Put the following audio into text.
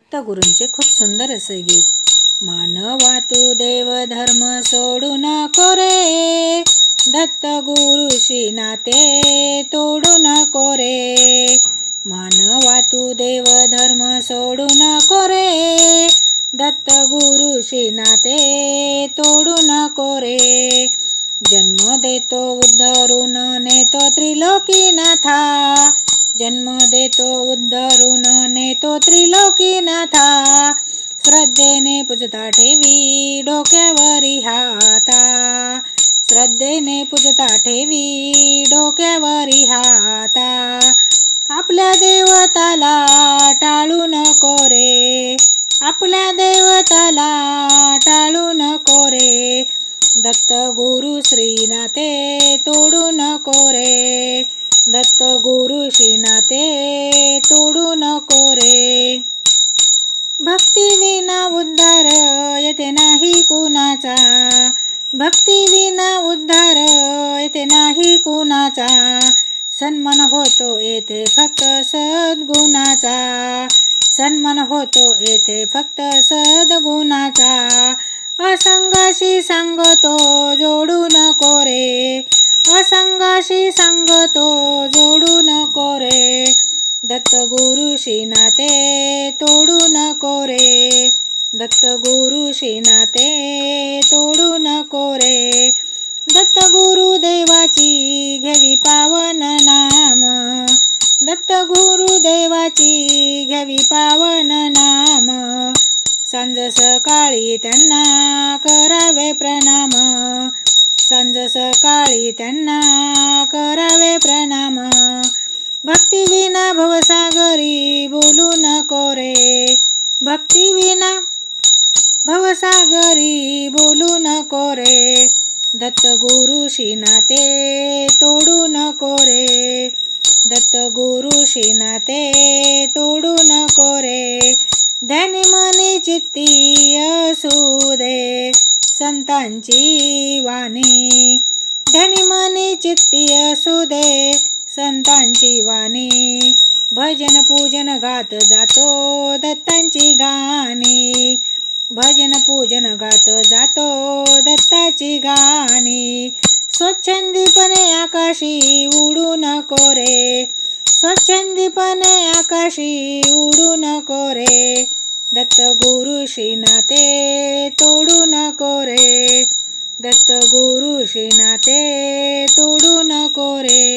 दत्तगुरूंचे खूप सुंदर असे गीत. मानवा तू देव धर्म सोडू नको रे. दत्तगुरुशी नाते तोडू नको रे. मानवा तू देव धर्म सोडू नको रे. दत्तगुरुशी नाते तोडू नको रे. जन्म देतो उद्धरून नेतो त्रिलोकीनाथा. जन्म देतो उद्धरून नेतो त्रिलोकीनाथा. श्रद्धेने पूजता ठेवी डोक्यावरी हाता. श्रद्धेने पूजता ठेवी डोक्यावरी हाता. आपल्या देवताला टाळू नको रे. आपल्या देवताला टाळू नको रे. दत्त गुरु श्रीनाथे तोडू नको रे. भक्ती विना उद्धार येथे नाही कुणाचा. भक्ती विना उद्धार येते नाही कुणाचा. सन्मान होतो येथे फक्त सद्गुणाचा. सन्मान होतो येथे फक्त सद्गुणाचा. असंगाशी सांगतो जोडू नको रे. असंगाशी सांगतो गुरुशी नाते तोडू नको रे. दत्त गुरुशी नाते तोडू नको रे. दत्त गुरुदेवाची घ्यावी पावन नाम. दत्त गुरु देवाची घ्यावी पावन नाम. सांज सकाळी त्यांना करावे प्रणाम. सांज सकाळी त्यांना करावे प्रणाम. भक्ती विना भवसागरी बोलू नको रे. भक्ती विना भवसागरी बोलू नको रे. दत्त गुरुशी नाते तोडू नको रे. दत्त गुरुशी नाते तोडू नको रे. ध्यानी मनी चित्ती असू दे. संतांची वाणी. ध्यानी मनी चित्ती असू दे. संतांची वाणी भजन पूजन गात जातो दत्तांची गाणी. भजन पूजन गात जातो दत्ताची गाणी. स्वच्छंदीपणे आकाशी उडू नको रे. स्वच्छंदीपणे आकाशी उडू नको रे. दत्त गुरुशी नाते तोडू नको रे. दत्त गुरुशी नाते तोडू नको रे.